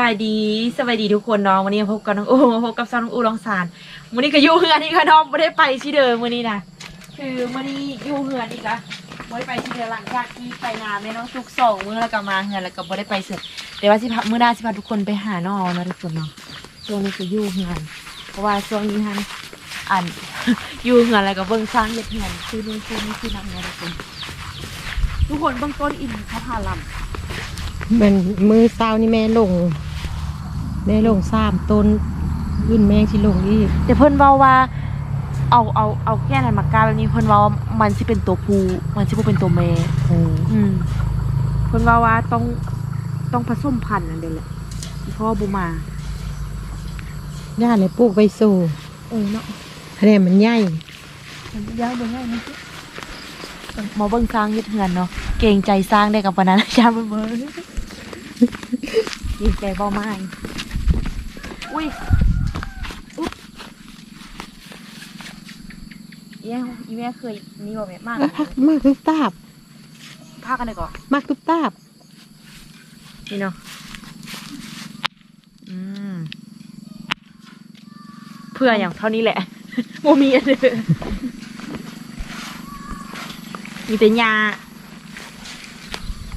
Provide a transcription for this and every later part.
บายดีสบายดีทุกคนน้องวันนี้พบกับน้องอูพบกับซาน้องอูลองสารวันนี้ก็อยู่เฮือนนี่ค่ะน้องไม่ได้ไปที่เดิมวันนี้นะคือวันนี้อยู่เฮือนอีกละไม่ได้ไปที่เดิมหลังจากที่ไปงานแม่น้องสุกสองมื้อแล้วก็มาเฮือนแล้วก็ไม่ได้ไปเสร็จเดี๋ยวว่าสิพามื้อหน้าสิพาทุกคนไปหาน้องนะทุกคนเนาะช่วงนี้ก็อยู่เฮือนเพราะว่าช่วงนี้ฮันอันอยู่เฮือนแล้วก็เบิ่งสร้างเฮ็ดเฮือนคือนู่นคือนี่คือนั่นเนะทุกคนทุกคนเบื้องต้นอินเขาพาลำ มันมือเศร้านี่แม่ลงแม่ลงสามต้นยื่นแมงที่ลงอีกแต่เพิ่นเว้าว่า เอาเอาเอาแก้นั้นมากาแบบนี้เพิ่นเว้าว่ามันสิเป็นตัวผู้มันสิบ่เป็นตัวแม่เอออืมเพิ่นเว้าว่าต้องต้องผสมพันธุ์นั่นเด้แหละเพราะว่อบ่มาย่าเลยปลูกไปสู่เออเนาะคะแนนมันใหญ่มันย้ายบ่ง่ายนะมาเบิ่งสร้างเฮ็ดเฮือนเนาะเก่งใจสร้างได้กับปานนั้นยามเบิ่งเบิ่ง ดีใจบ่มากอุ้ยอุ๊บอีแม่อีแม่เคยนี่บ่แม่มากมากมากทุกตาบพากันได้ก่อนมากทุกตาบนี่เนาะอืมเพื่ออย่างเท่านี้แหละโมมีอันเดอมีแต่ยา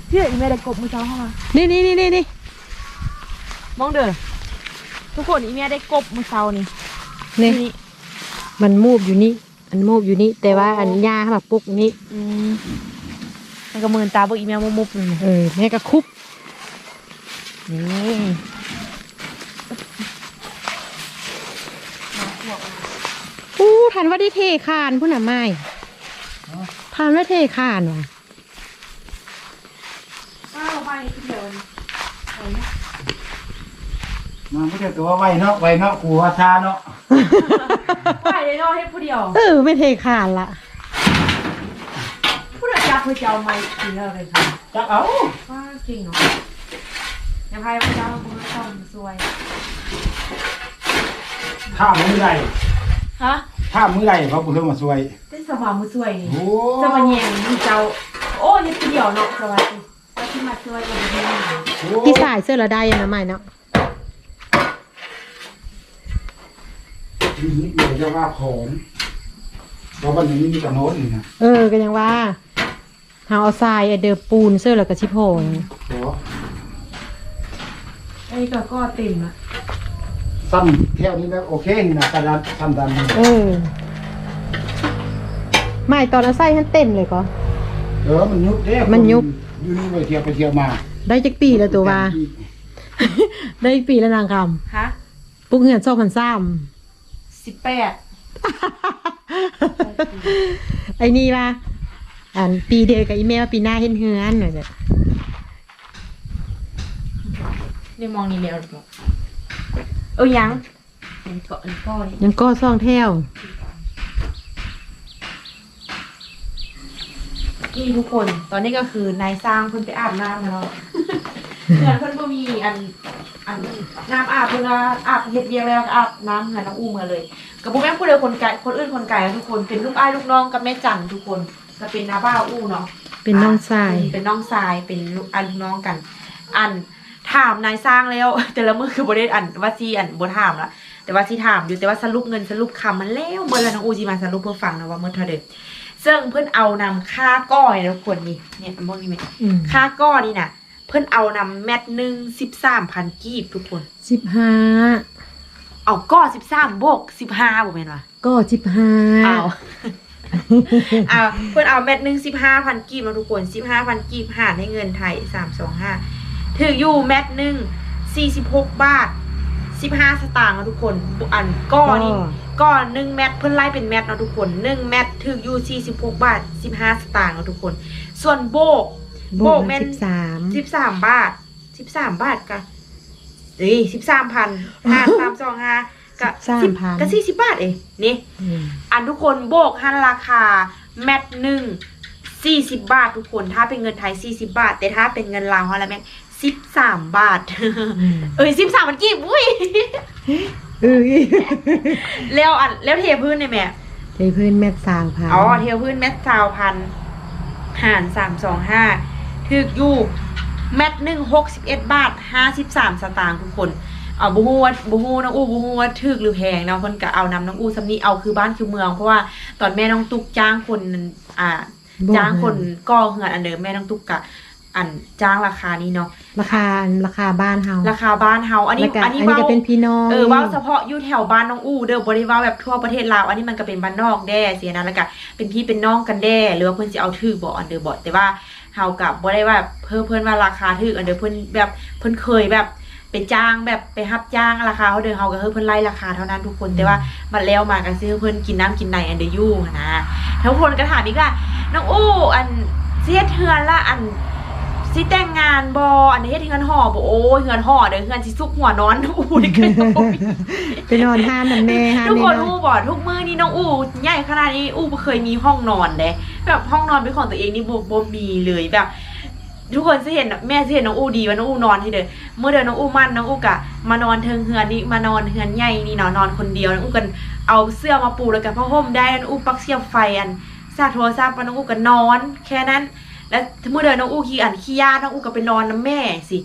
เพื่ออีเมลได้กบมือเจ้าเข้ามานี่นี่นี่นี่นี่มองเด้อทุกคนอีเมลได้กบมือเจ้านี่นี่นี่ มันมูบอยู่นี่อันมูบอยู่นี่แต่ว่าอันยาแบบปลูกนี่อืมมันก็มือนตาเบิกอีเมลมุบๆนี่เออแม่ก็คุบนี่อู้ทันว่าได้เทคานพุ่นน่ะไม่ทันว่าเทคานว่ะ อ้าวไปทีเดียวนี่ มันไม่ใช่ตัวไวเนาะไวเนาะกูว่าชาเนาะไปเลยเนาะให้ผู้เดียวเออไม่เทคานละผู้เดียวจับผู้เจ้าไม่กินเลยค่ะจักเอาว่าจริงเนาะอย่าพายพระเจ้าบุญส่งสวยถ้ามือไรฮะถ้ามือไรเขาบุเรื่องมาช่วยเป็นสว่างมือสวยนี่โอ้สว่างแยงมีเจ้าโอ้ยทีเดียวเนาะสวัสดีว่าที่มาช่วยกันดีมากพี่สายเสื้อละได้ยังนะไม่เนาะ ดีนิดเดียวจะว่าผอมเพราะวันนี้มีกระโน้นนี่นะเออ ก็ยังว่าเฮาเอาทรายเอาเดิมปูนเสื้อแล้วก็ชิโพงโอ้ไอ้ก็ก็เต็มละสั้นแค่นี้แล้วโอเคนี่นะกระดานสั้นดันนี่เออไม่ตอนเอาไส้ท่านเต้นเลยก็เออมันยุบเด้มันยุบอยู่นี่ไปเที่ยวไปเที่ยวมา ได้จักปีแล้วตัวว่า ได้ปีแล้วนางคฮะำปุ๊กเหือนชอบพันซ้ สิบแปดำไอ้นี่ว่าอันปีเดียวกับอีเมลปีหน้าเห็นเฮือนหน่อยเด้อเดี๋ยวมองนี่แล้วหรือเปล่าเออยังอันเกาะอันก้อนนี่ยังก็ซ่องแถวนี่ทุกคน ตอนนี้ก็คือนายสร้างเพิ่นไปอาบน้ำมาแล้ว เพื่อนเพิ่นบ่มีอันอันน้ำอาบเพิ่นว่าอาบเฮ็ดเวียงแล้วก็อาบน้ำให้น้องอู้มาเลยกับบ่แม่นผู้ใดคนไกลคนอื่นคนไกลนะทุกคนเป็นลูกอ้ายลูกน้องกับแม่จันทุกคนก็เป็นนาบ้าวอู้เนาะเป็นน้องทรายเป็นน้องทรายเป็นลูกอ้ายลูกน้องกัน อันถามนายสร้างแล้ว แต่ละมื้อคือบ่ได้อันว่าสิอันบ่ถามละแต่ว่าสิถามอยู่แต่ว่าสรุปเงินสรุปคำมันแล้วเมื่อแล้วน้องอู้สิมาสรุปเพื่อฟังนะว่าเมื่อเท่าเดิมซึ่งเพิ่นเอานำค่าก้อยนะทุกคนนี่เนี่ยอันพวกนี้แม่อืมค่าก้อนนี่นะ เพิ่นเอานำแมทหนึ่งสิบสามพันกีบทุกคน สิบห้าเอาก้อสิบสามบวกสิบห้าบ่แม่นวะก็สิบห้าเอาเอาเพิ่นเอาแมทหนึ่งสิบห้าพันกีบมาทุกคนสิบห้าพันกีบหารให้เงินไทยสามสองห้าถืออยู่แมทหนึ่งสี่สิบหกบาทสิบห้าสตางค์นะทุกคนอันก้อนี่ก้อนหนึ่งแมทเพิ่นไล่เป็นแมทนะทุกคนหนึ่งแมทถืออยู่สี่สิบหกบาทสิบห้าสตางค์นะทุกคน ส่วนโบก โบโบกกแม่แม่นสิบสามสิบสามบาทสิบสามบาทกะเอ้ยสิบสามพันห้าสามสองห้ากะสามพันกะสี่สิบบาทเองนี่ อืมอันทุกคนโบกหันราคา แมทหนึ่งสี่สิบบาททุกคนถ้าเป็นเงินไทยสี่สิบาท แต่ถ้าเป็นเงินลาวเขาแล้วแม่งสิบสามบาท อืมเอ้ยสิบสามมันกี่อุ้ยเออแล้วอันแล้วเทพื้นในแม่เทพื้นแม่สาวพันอ๋อเทพื้นแมทซาวพันหารสามสองห้า ถึกอยู่แมตหนึ่งหกสิบเอ็ดบาทห้าสิบสามสตางค์ทุกคนเอาบูฮูว่าบูฮูน้องอู้บูฮูว่าถึกหรือแพงเนาะคนก็เอานำน้องอู้สำนีเอาคือบ้านคือเมืองเพราะว่าตอนแม่น้องตุกจ้างคนอ่าบ่จ้างคนก่อเหือนอันเดิมแม่น้องตุกกะอันจ้างราคานี้เนาะราคาราคาบ้านเฮาราคาบ้านเฮาอันนี้แล้วก็อันนี้อันนี้เว้าก็เป็นพี่น้องเออเว้าเฉพาะอยู่แถวบ้านน้องอู้เด้อบ่ได้เว้าแบบทั่วประเทศลาวอันนี้มันก็เป็นบ้านนอกแด้เสียนะแล้วก็เป็นพี่เป็นน้องกันแด้หรือว่าเพิ่นสิเอาถือบ่อันเด้อบ่แต่ว่า เฮากับบ่ได้ว่าเพิ่มเพิ่นว่าราคาถืออันเด้อเพิ่นแบบเพิ่นเคยแบบไปจ้างแบบไปรับจ้างราคาเขาเดินเขาก็เฮ้ยเพิ่นไล่ราคาเท่านั้นทุกคนแต่ว่าบัดแล้วมากันซื้อเพิ่นกินน้ำกินในอันเดยู่หั้นนะทุกคนก็ถามอีกว่าน้องอู้อันเสียเทือนละอัน สิแต่งงานบออันนี้เฮ็ดเฮือนห่อบ่โอ้ยเฮือนห่อเด้อเฮือนสิซุกหัวนอนอู้นี่คือไปนอนห้านนั่นแม่ห้านทุกคนเนาะอู้บ่ทุกมื้อนี่น้องอู้ใหญ่ขนาดนี้อู้บ่เคยมีห้องนอนเด้แบบห้องนอนเป็นของตัวเองนี่บ่บ่มีเลยแบบ ทุกคนสิเห็นแม่สิเห็นน้องอู้ดีว่าน้องอู้นอนที่เด้อเมื่อเดือนน้องอู้มั่นน้องอู้กะมานอนเทิงเฮือนนี่มานอนเฮือนใหญ่นี่เนาะนอนคนเดียวน้องอู้กันเอาเสื้อมาปูแล้วก็ผ้าห่มได้น้องอู้ปลักเสียบไฟอันซากโทรศัพท์มาน้องอู้ก็นอน แค่นั้น แล้วเมื่อเดือนน้องอู้ขี้อันขี้ยาน้องอู้ก็ไปนอนน้ำแม่สิ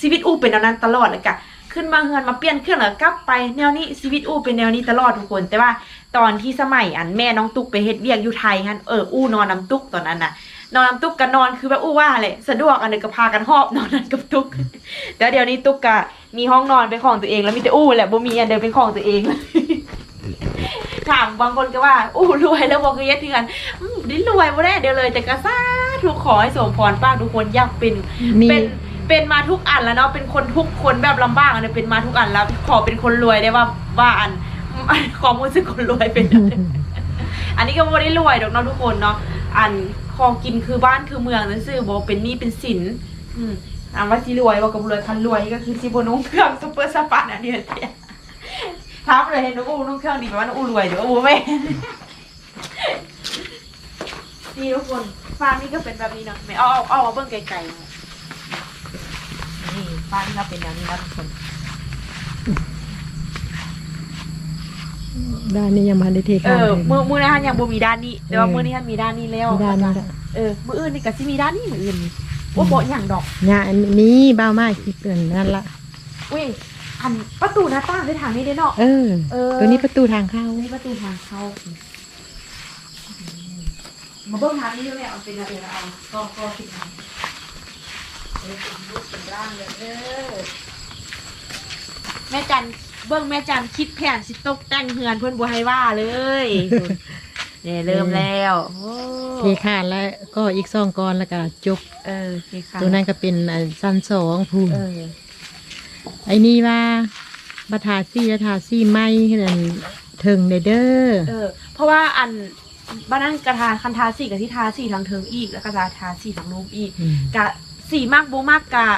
ชีวิตอู้เป็นแนวนั้นตลอดเลยกะขึ้นมาเฮือนมาเปลี่ยนเครื่องแล้วกลับไปแนวนี้ชีวิตอู้เป็นแนวนี้ตลอดทุกคน แต่ว่าตอนที่สมัยอันแม่น้องตุ๊กไปเฮ็ดเวียกอยู่ไทยฮันเอออู้นอนน้ำตุ๊กตอนนั้นน่ะนอนน้ำตุ๊กกันนอนคือแบบอู้ว่าเลยสะดวกอันเดียวก็พากันหอบนอนนั้นกับตุ๊กแต่เดี๋ยวนี้ตุ๊กกะมีห้องนอนเป็นของตัวเองแล้วมีแต่อู้แหละบ่มีอันเดียวเป็นของตัวเอง ถามบางคนก็ว่าอู้รวยแล้วบอกคือยัดเถือนอืมได้รวยบ่ได้เดี๋ยวเลย แต่ก็สาธุขอให้สมพรป้าทุกคนอยากเป็นมีเป็นเป็นมาทุกอันแล้วเนาะเป็นคนทุกคนแบบลำบากอันนี้เป็นมาทุกอันแล้ว ขอเป็นคนรวยได้ว่าว่าอันความรู้สึกคนรวยเป็นอันอันนี้ก็ไม่ได้รวยดอกเนาะทุกคนเนาะอันของกินคือบ้านคือเมืองนั่นซื่อบอกเป็นหนี่เป็นสินอืมถามว่าสิรวยบอกกับรวยคันรวยก็คือสิบนุ่งเครื่องซุปเปอร์สปาร์อันนี้เดีย ถามเลยเห็นน้องอูนุ่งเครื่องดีแปลว่าน้องอูรวยเดี๋ยวอูไม่นี่ทุกคนฟาร์มนี่ก็เป็นแบบนี้เนาะไม่เอาเอาเอามาเบิ่งไกลๆหน่อยนี่ฟาร์มนี่ก็เป็นแบบนี้นะทุกคนด้านนี้ยังมาได้เทเอคานอเลยมือมือนะฮะยังบ่มีด้านนี้แต่ว่าเออมือนี้ฮะมีด้านนี้แล้วมีด้านนี้ละเออมืออื่นนี่ก็สิมีด้านนี้มืออื่นนี่ว่าบ่อย่างดอก เนี่ยอันนี้บ้าวมากคิดเกินนั่นละอุ้ย อันประตูหน้าต่างในทางนี้ได้เนาะ เออ เออ ตัวนี้ประตูทางเข้า นี่ประตูทางเข้า มาเบิ่งทางนี้ด้วยเอาเป็นอะไรเอาก็ก็คิดทางเออเป็นรูปเป็นร่างเลยเออแม่จันเบิ่งแม่จันคิดแผนสิตกแต่งเฮือนเพื่อนบัวให้ว่าเลยเนี่ยเริ่มแล้วโอ้เทคานแล้วก็อีกสองก้อนแล้วก็จบเออโอเคค่ะตัวนั้นก็เป็นอันสั้นสองพูนเออ ไอ้นี่ว่าบัทาซี่บัทาซี่ไม่ขนาดถึงเด้อเด้อเออ เพราะว่าอันบ้านนั้นกระทาคันทาสีกับที่ทาสีทางเทิงอีก แล้วก็ทาทาสีทางรูปอีกมกะสีมากโบมากกะ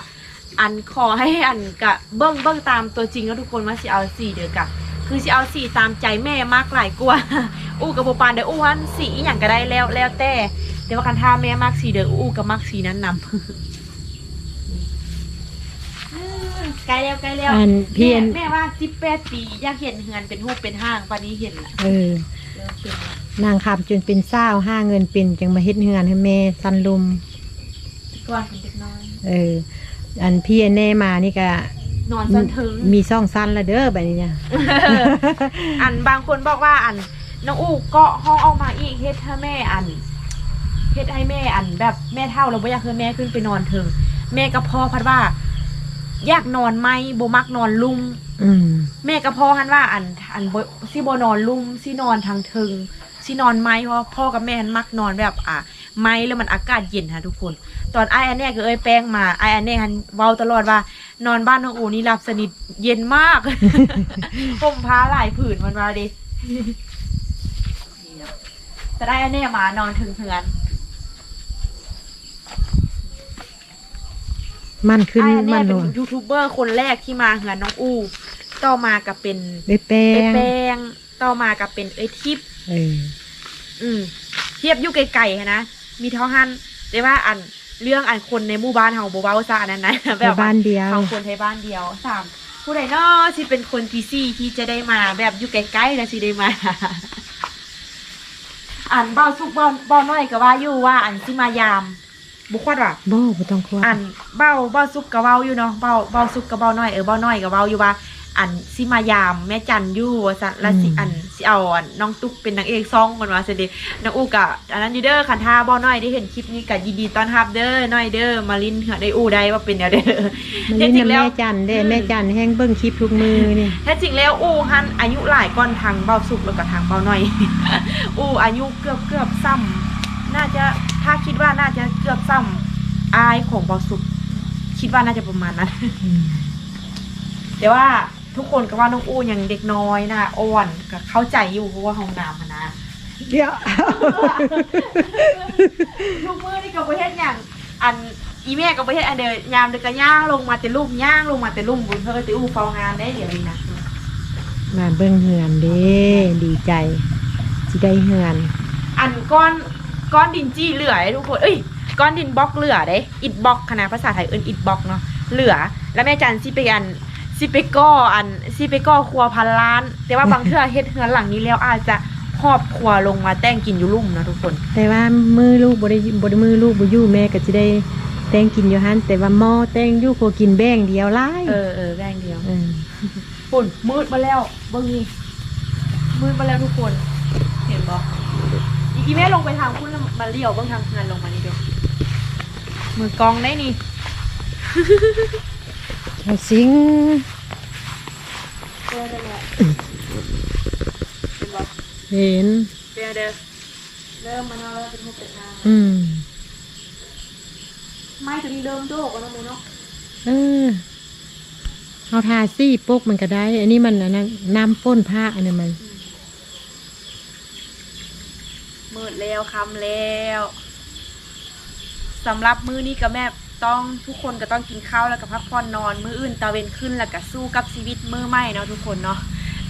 อันขอให้อันกะเบิ้งเบิ้งตามตัวจริงแล้วทุกคนว่าสิเอาสีเด้อกะคือสิเอาสีตามใจแม่มากหลายกว่าอู้กับโบปานเด้ออู้วันสีอหย่างก็ได้แล้วแล้วแต่แต่ว่าคันทาแม่มากสีเด้ออู้กับมากสีนั้นนำ ใกล้แล้วใกล้แล้วอันเพียน แม่แม่ว่าสิบแปดปีอยากเห็นเฮือนเป็นรูปเป็นห้างปานนี้เห็นละเออ เริ่มเป็นละนางคำจนเป็นเศร้าห้าเงินเป็นจังมาเฮ็ดเฮือนให้แม่สันลุม ก่อนเป็นเด็กน้อย เออ อันพี่แน่มานี่ก็นอนจนถึง มีซ่องสั้นละเด้อแบบนี้เนี่ย อันบางคนบอกว่าอันน้องอูเกาะห้องออกมาอีกเฮ็ดให้แม่อันเฮ็ดให้แม่อันแบบแม่เท่าเราไม่อยากให้แม่ขึ้นไปนอนเถิงแม่กับพ่อพัดว่า อยากนอนไหมโบมักนอนลุ่มอืม แม่กับพ่อหันว่าอันอันบ่สิโบนอนลุ่มสินอนทางเทิงสินอนไหมเพราะพ่อกับแม่หันมักนอนแบบอะไม้แล้วมันอากาศเย็นค่ะทุกคน ตอนไอายอันเนี้ยก็เอ้ยแป้งมาไอายอันเนี้ยหันเว้าตลอดว่า นอนบ้านน้องอูนี่หลับสนิทเย็นมาก ผมพาหลายผืนมันมาดิแต่ได้อันเนี้ยมานอนถึงเฮือน มันขึ้นไอายอันเนี้มัยนเป็ลนงยูทูบเบอร์คนแรกที่มาเฮือนน้องอูต่อมากับเป็นไปแป้เอ้ยงแป้งต่อมากับเป็นเอ้ยทิพย์เอออืมเทียบอยู่ไกลๆหั้นนะมีเท่าหันแต่ว่าอันเรื่องอันคนในหมู่บ้านเฮาบ่เว้าซะอันนั้นนะไปบ้านเดียวของคนไทยบ้านเดียวสามผู้ใดเนาะที่เป็นคนที่สี่ที่จะได้มาแบบอยู่ใกล้ๆแล้วสิได้มา อันเบ้าสุกเบ้าเบ้าน้อยก็ว่าอยู่ว่าอันสิมายาม บุคคลว่ะบ่บ่ต้องควรอันเบ้าเบ้าซุกกะเบ้าอยู่เนาะเบ้าเบ้าซุกกะเบ้าน้อยเออเบ้าน้อยกะเบ้าอยู่ว่าอันสิมายามแม่จันอยู่ว่าซั่นแล้วสิอันสิเอาอันน้องตุ๊กเป็นนางเอกซองมันว่าซั่นเด้น้องอูกะอันนั้นอยู่เด้อคันท่าเบ้าน้อยได้เห็นคลิปนี้ก็ยินดีต้อนรับเด้อน้อยเด้อมาลินเหือได้อู้ได้ว่าเป็นแนวเด้อมันแท้เล่นจริงน้ำแล้แม่วจันเด้แม่จันแห้งเบิ่งคลิปทุกมือนี่แท้จริงแล้วอู้ฮันอายุหลายก้อนทางเบ้าสุกแล้วก็ทางเบ้าน้อยอู้อายุเกือบเกือบซ้ำน่าจะ ถ้าคิดว่าน่าจะเกือบซ้ำอายของเบ้าสุกคิดว่าน่าจะประมาณนั้นแต่ว่าทุกคนก็ว่าน้องอู้ยังเด็กน้อยนะอ่อนก็เข้าใจอยู่เพราะว่าห้องน้ำอะนะเดี๋ยวทุกมือนี่ก็ประเทศอย่างอันอีแม่ก็ประเทศอันเดียวยามเด็กก็ย่างลงมาแต่ลุ่มย่างลงมาแต่ลุ่มบุญเพื่อจะอู้เฝ้างานได้เดี๋ยวนี้นะมาเบิ่งเฮือนเด้ดีใจสิได้เฮือน อันก้อน ก้อนดินจี้เหลือให้ทุกคนเอ้ยก้อนดินบล็อกเหลือเด้อิดบล็อกคณะภาษาไทยเอิ้นอิดบล็อกเนาะเหลือ แล้วแม่จันสิไปอันสิไปก่ออันสิไปก่อครัวพันล้าน แต่ว่าบางเทื่อเฮ็ดเฮือนหลังนี้แล้วอาจจะครอบครัวลงมาแต่งกินอยู่ลุ่มเนาะทุกคน แต่ว่ามือลูกบ่ได้บ่ได้มือลูกบ่อยู่แม่ก็สิได้แต่งกินอยู่หั่นแต่ว่าหม้อแต่งอยู่ขอกินแบ่งเดียวหลายเออเออแบ่งเดียวเออฝุ่นมืดมาแล้วเบิ่งนี่มืดมาแล้วทุกคน เห็นบ่อี อีแม่ลงไปทางคุณแล้วมาเลี้ยวเบิ่งทางเฮือนลงมานี่เดียวมือกองได้นี่เอาสิงเจอได้แล้วเห็นบ่เห็นเดี๋ยวเดี๋ยวเริ่มมาแล้วเป็นหุบเป็นทางอืมไม้ตัวนี้เริ่มโดกแล้วนะมูเนาะเออเอาทาซี่ปกมันก็ได้ อันนี้มันอันนั้นน้ำป้นผ้าอันนั้นมันมื ดแล้วคำแล้วสำหรับมื้อนี้กับแม่ต้องทุกคนก็ต้องกินข้าวแล้วก็พักผ่อนนอน มื้ออื่นตะเวนขึ้นแล้วก็สู้กับชีวิตมื้อใหม่เนาะทุกคนเนาะ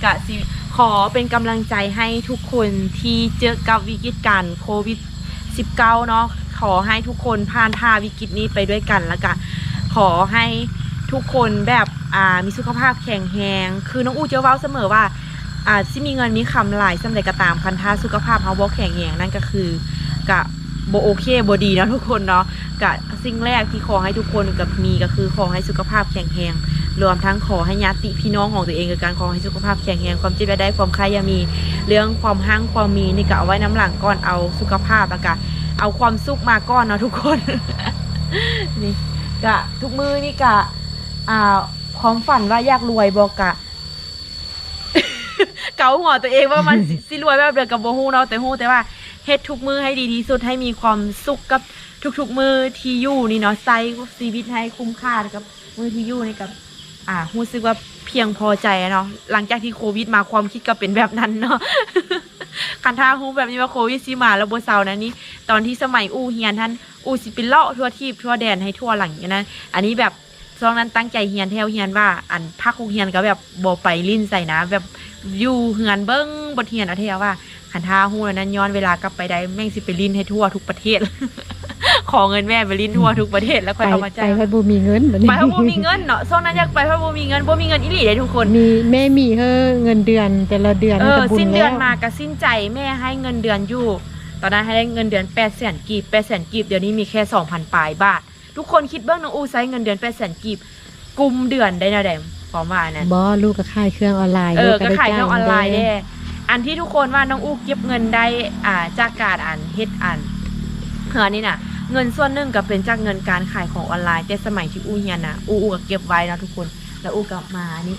กะสิขอเป็นกำลังใจให้ทุกคนที่เจอกับวิกฤตการโควิด 19 เนาะขอให้ทุกคนผ่านผ่าวิกฤตนี้ไปด้วยกันแล้วก็ขอให้ทุกคนแบบอ่ามีสุขภาพแข็งแรงคือน้องอูเจะเว้าเสมอว่า อาจสิมีเงินมีคำหลายสำเร็จก็ตามคันท่าสุขภาพเฮาบ่แข็งแรงนั่นก็คือกะบโอเคบดีนะทุกคนเนาะกะสิ่งแรกที่ขอให้ทุกคนกับมีก็คือขอให้สุขภาพแข็งแรงรวมทั้งขอให้ญาติพี่น้องของตัวเองกับการขอให้สุขภาพแข็งแรงความเจ็บได้ความไข้อย่ามี เรื่องความหั่งความมีนี่ก็เอาไว้น้ำหลังก่อนเอาสุขภาพแล้วก็เอาความสุขมาก่อนเนาะทุกคนนี่กะทุกมือนี่กะอ่าความฝันว่าอยากรวยบอกกะ เกาหัวตัวเองว่ามันสิสิรวยแบบเดียวกับโบฮูเนาะแต่ฮูแต่ว่าเฮ็ดทุกมือให้ดีที่สุดให้มีความสุขกับทุกๆมือที่อยู่นี่เนาะใช้ชีวิตให้คุ้มค่ากับมือที่อยู่นี่กับอ่ารู้สึกว่าเพียงพอใจเนาะหลังจากที่โควิดมาความคิดก็เป็นแบบนั้นเนาะคันท่าฮู้แบบนี้ว่าโควิดสิมาแล้วบ่เซานะนี่ตอนที่สมัยอู้เฮียนท่านอู้สิเป็นเลาะทั่วทีบทั่วแดนให้ทั่วหลังอย่างนั้นอันนี้แบบช่วงนั้นตั้งใจเฮียนแถวเฮียนว่า อันพักเฮียนก็แบบบ่ไปลิ้นใส่นะแบบ อยู่เฮือนเบิ้งบทเฮียนเอาเทวว่าคันท่าฮู้แล้วนั้นย้อนเวลากลับไปได้แม่งสิไปลิ้นให้ทั่วทุกประเทศ ขอเงินแม่ไปลิ้นทั่วทุกประเทศแล้วค่ไปอยเอามาไปจ่ายเพราะบ่มีเงินบัดนี้ไปเพราะบ่มีเงินเนาะช่วงนั้นอยากไปเพราะบ่มีเงินบ่มีเงินอีหลีเลยทุกคนมีแม่มีเฮอเงินเดือนแต่ละเดือนเอมันอก็บุญสิ้นเดือนแล้วมาก็สิ้นใจแม่ให้เงินเดือนอยู่ ตอนนั้นให้ได้เงินเดือน8 0 0 0 0กีบ8 0 0 0 0กีบเดี๋ยวนี้มีแค่2,000ปลายบาท ทุกคนคิดเบื้องน้องอูใช้เงินเดือน8 0 0 0 0กีบกุมเดือนได้แนะแดม พร้อมว่าอันนั้นบ่ลูกก็ขายเครื่องออนไลน์เออลูก็ได้ขายทางออนไลน์จ้ได้อันที่ทุกคนว่าน้องอูเก็บเงินได้อ่าจากการอ่านเฮ็ดอ่านเฮือนี่น่ะ เงินส่วนหนึ่งก็เป็นจากเงินการขายของออนไลน์แต่สมัยที่อูเฮียนน่ะอูอูก็เก็บไว้นะทุกคน แล้วอูกลับมานี่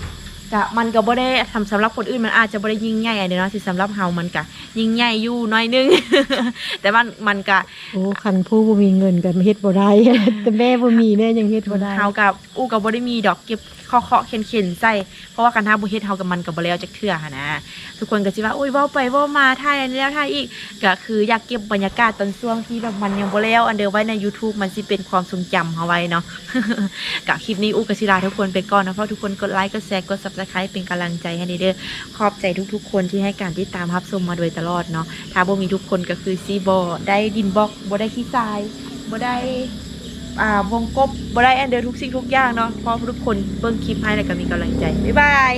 กะมันก็บ่ได้ทำสำหรับคนอื่นมันอาจจะบ่ได้ยิ่งใหญ่อันเดียวเนาะที่สำหรับเฮามันกะยิ่งใหญ่อยู่น้อยนึง แต่มันมันกะโอ้คันผู้บ่มีเงินก็เฮ็ดบ่ได้แต่แม่บ่มีแม่ยังเฮ็ดบ่ได้เฮากับอูก็บ่ได้มีดอกเก็บ เคาะๆเข็นๆใส่เพราะว่าคันถ้าบ่เฮ็ดเฮากับมันก็บ่แล้วจักเทื่อหนนะทุกคนก็สิว่าโอ้ยเว้าไปเว้ามาถ่ายอันนี้แล้วถ่ายอีกก็คืออยากเก็บบรรยากาศตอนช่วงที่แบบมันยังบ่แล้วอันเดียวไว้ใน YouTube มันสิเป็นความทรงจำเฮาไว้เนาะกับคลิปนี้อูกศิลาทุกคนไปก่อนนะเพราะทุกคนกดไลค์กดแชร์กด subscribe เป็นกำลังใจให้เด้อขอบใจทุกๆ คนที่ให้การติดตามรับชมมาโดยตลอดเนาะถ้าบ่มีทุกคนก็คือซีบอได้ดินบล็อกบ่ได้ขี้ทรายบ่ได้ อ่าวงกบบ่ได้อันเดอร์ทุกสิ่งทุกอย่างเนาะเพราะทุกคนเบิ่งคลิปให้แล้วก็มีกำลังใจ บ๊ายบาย